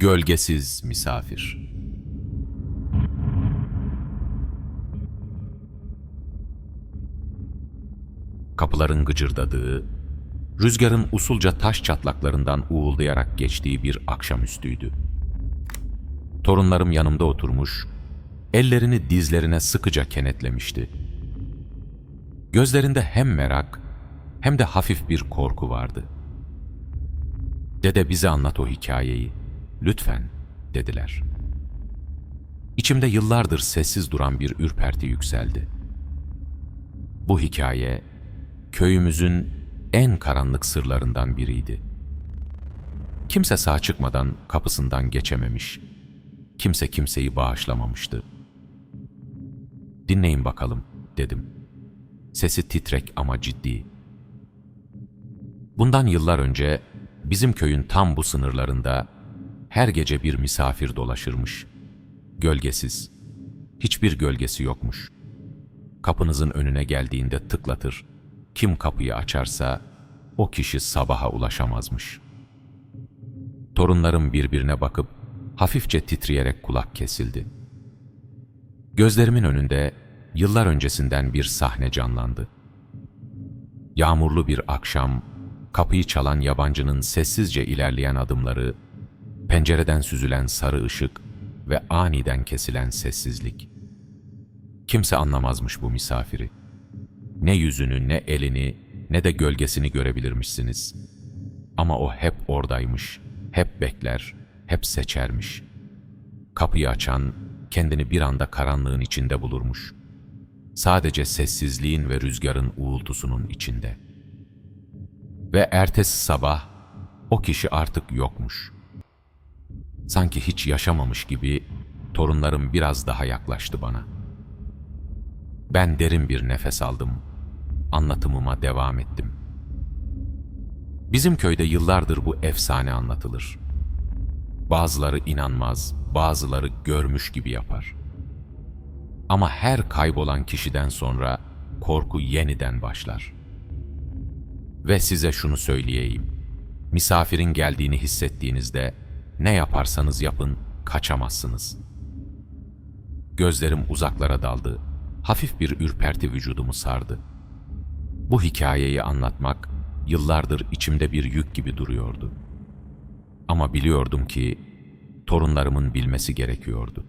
Gölgesiz misafir. Kapıların gıcırdadığı, rüzgarın usulca taş çatlaklarından uğuldayarak geçtiği bir akşamüstüydü. Torunlarım yanımda oturmuş, ellerini dizlerine sıkıca kenetlemişti. Gözlerinde hem merak hem de hafif bir korku vardı. Dede bize anlat o hikayeyi, lütfen dediler. İçimde yıllardır sessiz duran bir ürperti yükseldi. Bu hikaye köyümüzün en karanlık sırlarından biriydi. Kimse sağ çıkmadan kapısından geçememiş. Kimse kimseyi bağışlamamıştı. Dinleyin bakalım dedim. Sesi titrek ama ciddi. Bundan yıllar önce bizim köyün tam bu sınırlarında her gece bir misafir dolaşırmış. Gölgesiz. Hiçbir gölgesi yokmuş. Kapınızın önüne geldiğinde tıklatır. Kim kapıyı açarsa o kişi sabaha ulaşamazmış. Torunlarım birbirine bakıp hafifçe titreyerek kulak kesildi. Gözlerimin önünde yıllar öncesinden bir sahne canlandı. Yağmurlu bir akşam, kapıyı çalan yabancının sessizce ilerleyen adımları, pencereden süzülen sarı ışık ve aniden kesilen sessizlik. Kimse anlamazmış bu misafiri. Ne yüzünü, ne elini, ne de gölgesini görebilirmişsiniz. Ama o hep oradaymış, hep bekler, hep seçermiş. Kapıyı açan, kendini bir anda karanlığın içinde bulurmuş. Sadece sessizliğin ve rüzgarın uğultusunun içinde. Ve ertesi sabah o kişi artık yokmuş. Sanki hiç yaşamamış gibi torunlarım biraz daha yaklaştı bana. Ben derin bir nefes aldım. Anlatımıma devam ettim. Bizim köyde yıllardır bu efsane anlatılır. Bazıları inanmaz, bazıları görmüş gibi yapar. Ama her kaybolan kişiden sonra korku yeniden başlar. Ve size şunu söyleyeyim. Misafirin geldiğini hissettiğinizde ne yaparsanız yapın kaçamazsınız. Gözlerim uzaklara daldı. Hafif bir ürperti vücudumu sardı. Bu hikayeyi anlatmak yıllardır içimde bir yük gibi duruyordu. Ama biliyordum ki torunlarımın bilmesi gerekiyordu.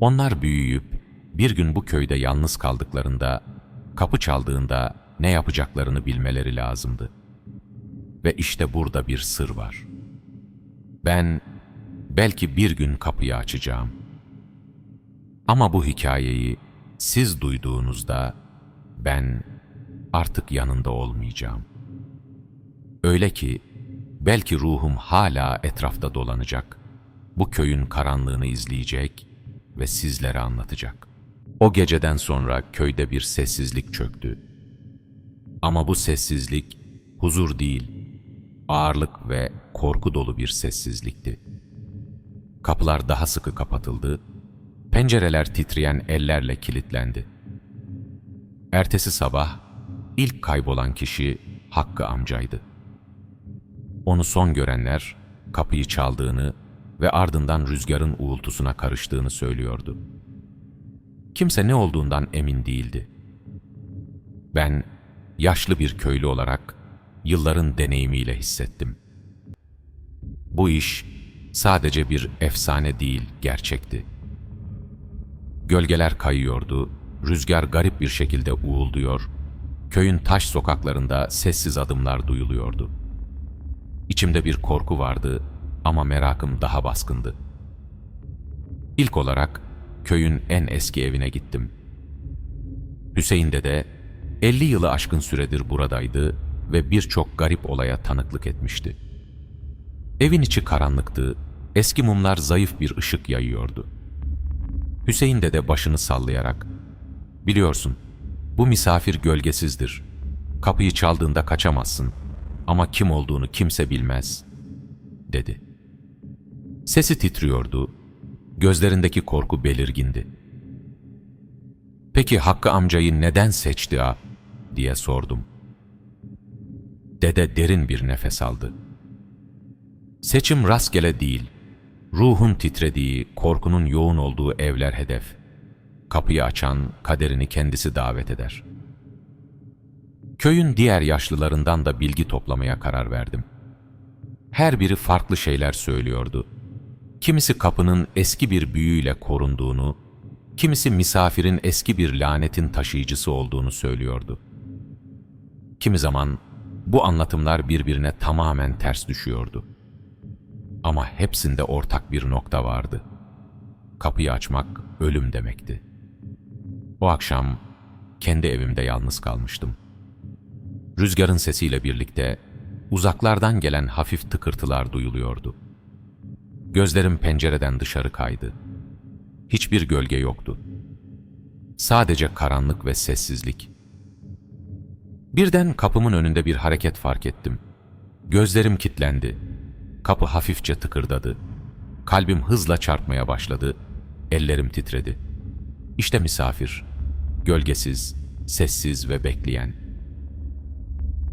Onlar büyüyüp bir gün bu köyde yalnız kaldıklarında, kapı çaldığında ne yapacaklarını bilmeleri lazımdı. Ve işte burada bir sır var. Ben belki bir gün kapıyı açacağım. Ama bu hikayeyi siz duyduğunuzda ben artık yanında olmayacağım. Öyle ki belki ruhum hala etrafta dolanacak. Bu köyün karanlığını izleyecek ve sizlere anlatacak. O geceden sonra köyde bir sessizlik çöktü. Ama bu sessizlik huzur değil, ağırlık ve korku dolu bir sessizlikti. Kapılar daha sıkı kapatıldı, pencereler titreyen ellerle kilitlendi. Ertesi sabah ilk kaybolan kişi Hakkı amcaydı. Onu son görenler kapıyı çaldığını ve ardından rüzgarın uğultusuna karıştığını söylüyordu. Kimse ne olduğundan emin değildi. Ben yaşlı bir köylü olarak yılların deneyimiyle hissettim. Bu iş sadece bir efsane değil, gerçekti. Gölgeler kayıyordu, rüzgar garip bir şekilde uğulduyor, köyün taş sokaklarında sessiz adımlar duyuluyordu. İçimde bir korku vardı ama merakım daha baskındı. İlk olarak köyün en eski evine gittim. Hüseyin dede 50 yılı aşkın süredir buradaydı ve birçok garip olaya tanıklık etmişti. Evin içi karanlıktı, eski mumlar zayıf bir ışık yayıyordu. Hüseyin dede başını sallayarak, ''Biliyorsun, bu misafir gölgesizdir. Kapıyı çaldığında kaçamazsın ama kim olduğunu kimse bilmez.'' dedi. Sesi titriyordu, gözlerindeki korku belirgindi. ''Peki Hakkı amcayı neden seçti ha?'' diye sordum. Dede derin bir nefes aldı. Seçim rastgele değil, Ruhun titrediği, korkunun yoğun olduğu evler hedef. Kapıyı açan kaderini kendisi davet eder. Köyün diğer yaşlılarından da bilgi toplamaya karar verdim. Her biri farklı şeyler söylüyordu. Kimisi kapının eski bir büyüyle korunduğunu, kimisi misafirin eski bir lanetin taşıyıcısı olduğunu söylüyordu. Kimi zaman bu anlatımlar birbirine tamamen ters düşüyordu. Ama hepsinde ortak bir nokta vardı. Kapıyı açmak ölüm demekti. O akşam kendi evimde yalnız kalmıştım. Rüzgarın sesiyle birlikte uzaklardan gelen hafif tıkırtılar duyuluyordu. Gözlerim pencereden dışarı kaydı. Hiçbir gölge yoktu. Sadece karanlık ve sessizlik. Birden kapımın önünde bir hareket fark ettim. Gözlerim kilitlendi. Kapı hafifçe tıkırdadı. Kalbim hızla çarpmaya başladı. Ellerim titredi. İşte misafir. Gölgesiz, sessiz ve bekleyen.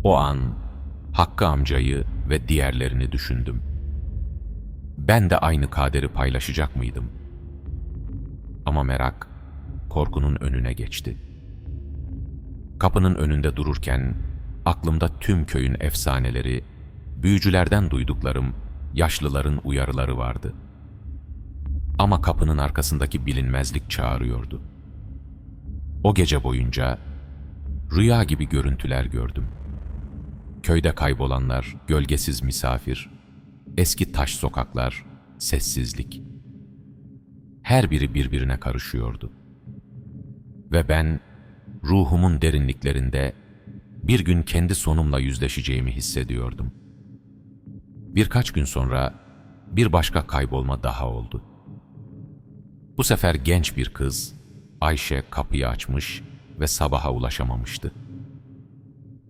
O an Hakkı amcayı ve diğerlerini düşündüm. Ben de aynı kaderi paylaşacak mıydım? Ama merak korkunun önüne geçti. Kapının önünde dururken aklımda tüm köyün efsaneleri, büyücülerden duyduklarım, yaşlıların uyarıları vardı. Ama kapının arkasındaki bilinmezlik çağırıyordu. O gece boyunca rüya gibi görüntüler gördüm. Köyde kaybolanlar, gölgesiz misafir, eski taş sokaklar, sessizlik. Her biri birbirine karışıyordu. Ve ben ruhumun derinliklerinde bir gün kendi sonumla yüzleşeceğimi hissediyordum. Birkaç gün sonra bir başka kaybolma daha oldu. Bu sefer genç bir kız, Ayşe kapıyı açmış ve sabaha ulaşamamıştı.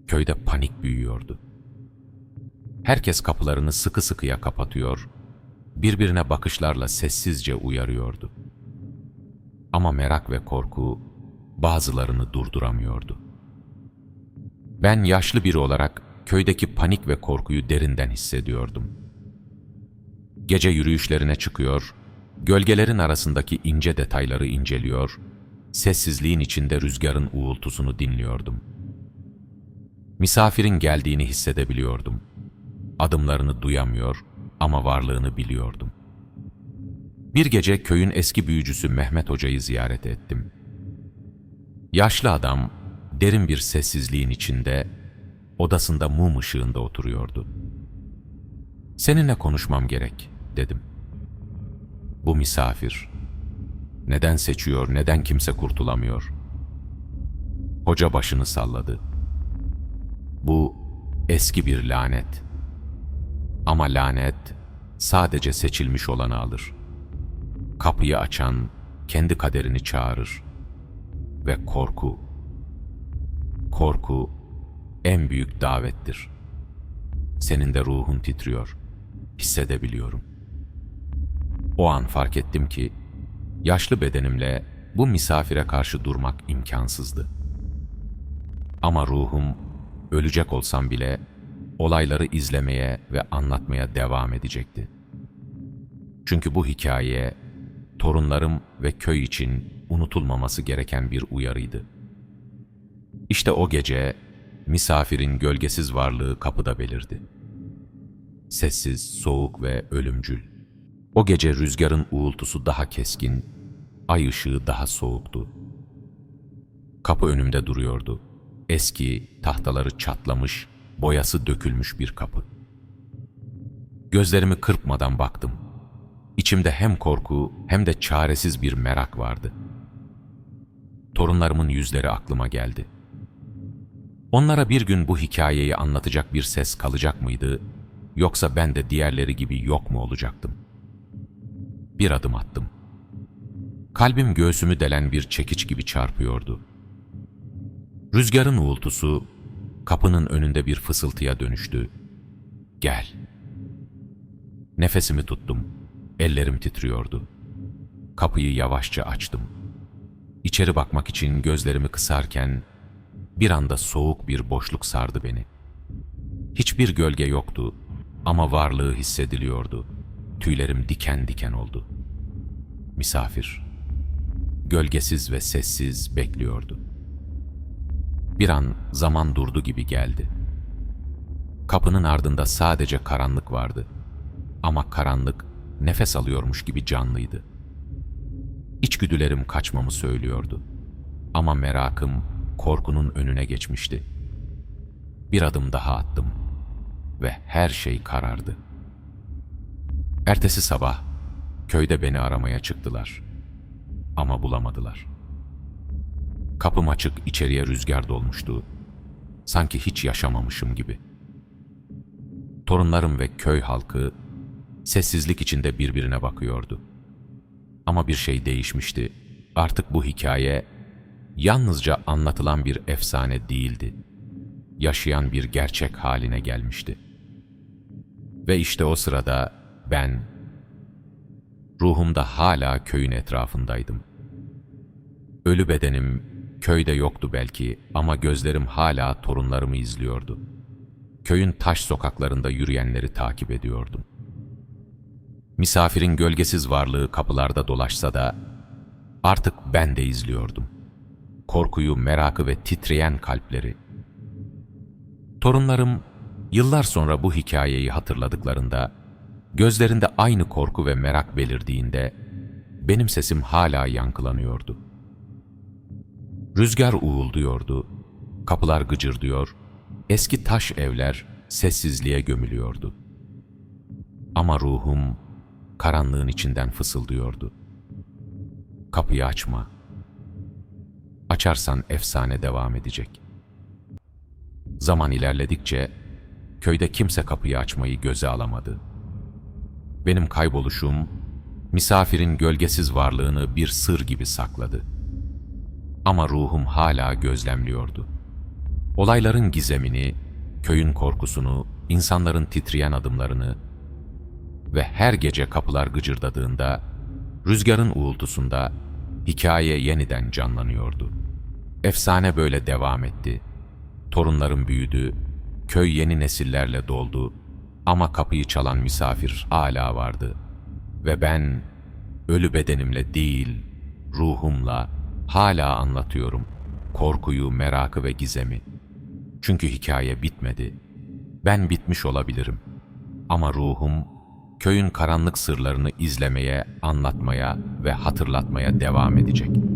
Köyde panik büyüyordu. Herkes kapılarını sıkı sıkıya kapatıyor, birbirine bakışlarla sessizce uyarıyordu. Ama merak ve korku bazılarını durduramıyordu. Ben yaşlı biri olarak köydeki panik ve korkuyu derinden hissediyordum. Gece yürüyüşlerine çıkıyor, gölgelerin arasındaki ince detayları inceliyor, sessizliğin içinde rüzgarın uğultusunu dinliyordum. Misafirin geldiğini hissedebiliyordum. Adımlarını duyamıyor ama varlığını biliyordum. Bir gece köyün eski büyücüsü Mehmet Hoca'yı ziyaret ettim. Yaşlı adam derin bir sessizliğin içinde odasında mum ışığında oturuyordu. Seninle konuşmam gerek dedim. Bu misafir neden seçiyor, neden kimse kurtulamıyor? Hoca başını salladı. Bu eski bir lanet. Ama lanet sadece seçilmiş olanı alır. Kapıyı açan kendi kaderini çağırır. Ve korku, korku en büyük davettir. Senin de ruhun titriyor, hissedebiliyorum. O an fark ettim ki, yaşlı bedenimle bu misafire karşı durmak imkansızdı. Ama ruhum, ölecek olsam bile, olayları izlemeye ve anlatmaya devam edecekti. Çünkü bu hikaye, torunlarım ve köy için unutulmaması gereken bir uyarıydı. İşte o gece misafirin gölgesiz varlığı kapıda belirdi. Sessiz, soğuk ve ölümcül. O gece rüzgarın uğultusu daha keskin, ay ışığı daha soğuktu. Kapı önümde duruyordu. Eski, tahtaları çatlamış, boyası dökülmüş bir kapı. Gözlerimi kırpmadan baktım. İçimde hem korku hem de çaresiz bir merak vardı. Torunlarımın yüzleri aklıma geldi. Onlara bir gün bu hikayeyi anlatacak bir ses kalacak mıydı, yoksa ben de diğerleri gibi yok mu olacaktım? Bir adım attım. Kalbim göğsümü delen bir çekiç gibi çarpıyordu. Rüzgarın uğultusu kapının önünde bir fısıltıya dönüştü. Gel. Nefesimi tuttum. Ellerim titriyordu. Kapıyı yavaşça açtım. İçeri bakmak için gözlerimi kısarken bir anda soğuk bir boşluk sardı beni. Hiçbir gölge yoktu ama varlığı hissediliyordu. tüylerim diken diken oldu. Misafir, gölgesiz ve sessiz bekliyordu. Bir an zaman durdu gibi geldi. Kapının ardında sadece karanlık vardı. Ama karanlık nefes alıyormuş gibi canlıydı. İçgüdülerim kaçmamı söylüyordu. Ama merakım korkunun önüne geçmişti. Bir adım daha attım ve her şey karardı. Ertesi sabah köyde beni aramaya çıktılar. Ama bulamadılar. Kapım açık içeriye rüzgar dolmuştu. Sanki hiç yaşamamışım gibi. Torunlarım ve köy halkı sessizlik içinde birbirine bakıyordu. Ama bir şey değişmişti. Artık bu hikaye yalnızca anlatılan bir efsane değildi. Yaşayan bir gerçek haline gelmişti. Ve işte o sırada ben ruhumda hala köyün etrafındaydım. Ölü bedenim köyde yoktu belki ama gözlerim hala torunlarımı izliyordu. Köyün taş sokaklarında yürüyenleri takip ediyordum. Misafirin gölgesiz varlığı kapılarda dolaşsa da artık ben de izliyordum. Korkuyu, merakı ve titreyen kalpleri. Torunlarım yıllar sonra bu hikayeyi hatırladıklarında, gözlerinde aynı korku ve merak belirdiğinde benim sesim hala yankılanıyordu. Rüzgar uğulduyordu, kapılar gıcırdıyor, eski taş evler sessizliğe gömülüyordu. Ama ruhum karanlığın içinden fısıldıyordu. Kapıyı açma. Açarsan efsane devam edecek. Zaman ilerledikçe köyde kimse kapıyı açmayı göze alamadı. Benim kayboluşum misafirin gölgesiz varlığını bir sır gibi sakladı. Ama ruhum hala gözlemliyordu. Olayların gizemini, köyün korkusunu, insanların titreyen adımlarını ve her gece kapılar gıcırdadığında, rüzgarın uğultusunda hikaye yeniden canlanıyordu. Efsane böyle devam etti. Torunlarım büyüdü, köy yeni nesillerle doldu ama kapıyı çalan misafir hala vardı. Ve ben ölü bedenimle değil, ruhumla hala anlatıyorum korkuyu, merakı ve gizemi. Çünkü hikaye bitmedi. Ben bitmiş olabilirim. Ama ruhum köyün karanlık sırlarını izlemeye, anlatmaya ve hatırlatmaya devam edecek.''